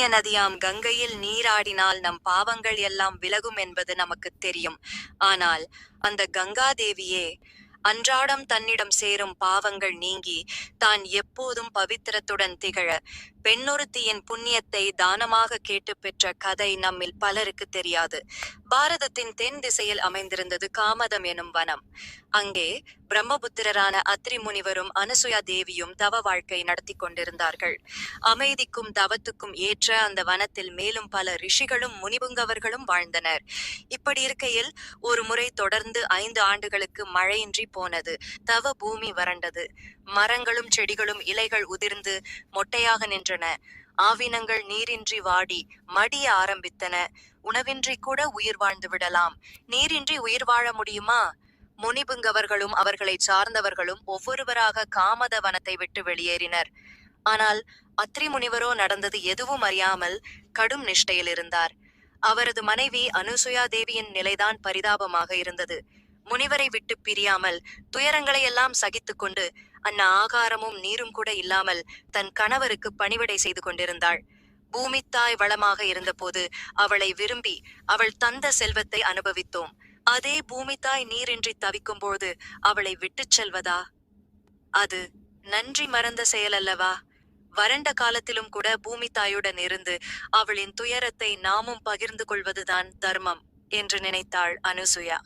புண்ணிய நதியாம் கங்கையில் நீராடினால் நம் பாவங்கள் எல்லாம் விலகும் என்பது நமக்கு தெரியும். ஆனால் அந்த கங்காதேவியே அன்றாடம் தன்னிடம் சேரும் பாவங்கள் நீங்கி தான் எப்போதும் பவித்திரத்துடன் திகழ பெண்ணொருத்தியின் புண்ணியத்தை தானமாக கேட்டு பெற்ற கதை நம்மில் பலருக்கு தெரியாது. பாரதத்தின் தென் திசையில் அமைந்திருந்தது காமதம் எனும் வனம். அங்கே பிரம்மபுத்திரரான அத்ரி முனிவரும் அனசுயா தேவியும் தவ வாழ்க்கை நடத்தி கொண்டிருந்தார்கள். அமைதிக்கும் தவத்துக்கும் ஏற்ற அந்த வனத்தில் மேலும் பல ரிஷிகளும் முனிபுங்கவர்களும் வாழ்ந்தனர். இப்படி இருக்கையில் ஒரு முறை தொடர்ந்து ஐந்து ஆண்டுகளுக்கு மழையின்றி போனது. தவ பூமி வறண்டது. மரங்களும் செடிகளும் இலைகள் உதிர்ந்து மொட்டையாக நின்றன. ஆவினங்கள் நீரின்றி வாடி மடிய ஆரம்பித்தன. உணவின்றி கூட உயிர் வாழ்ந்து விடலாம். நீரின்றி உயிர் வாழ முடியுமா? முனிபுங்கவர்களும் அவர்களை சார்ந்தவர்களும் ஒவ்வொருவராக காமத வனத்தை விட்டு வெளியேறினர். ஆனால் அத்ரி முனிவரோ நடந்தது எதுவும் அறியாமல் கடும் நிஷ்டையில் இருந்தார். அவரது மனைவி அனுசுயா தேவியின் நிலைதான் பரிதாபமாக இருந்தது. முனிவரை விட்டு பிரியாமல் துயரங்களை எல்லாம் சகித்துக் கொண்டு அன்ன ஆகாரமும் நீரும் கூட இல்லாமல் தன் கணவருக்கு பணிவிடை செய்து கொண்டிருந்தாள். பூமித்தாய் வளமாக இருந்தபோது அவளை விரும்பி அவள் தந்த செல்வத்தை அனுபவித்தோம். அதே பூமித்தாய் நீரின்றி தவிக்கும்போது அவளை விட்டுச் செல்வதா? அது நன்றி மறந்த செயல் அல்லவா வறண்ட காலத்திலும் கூட பூமி தாயுடன் இருந்து அவளின் துயரத்தை நாமும் பகிர்ந்து கொள்வதுதான் தர்மம் என்று நினைத்தாள் அனுசுயா.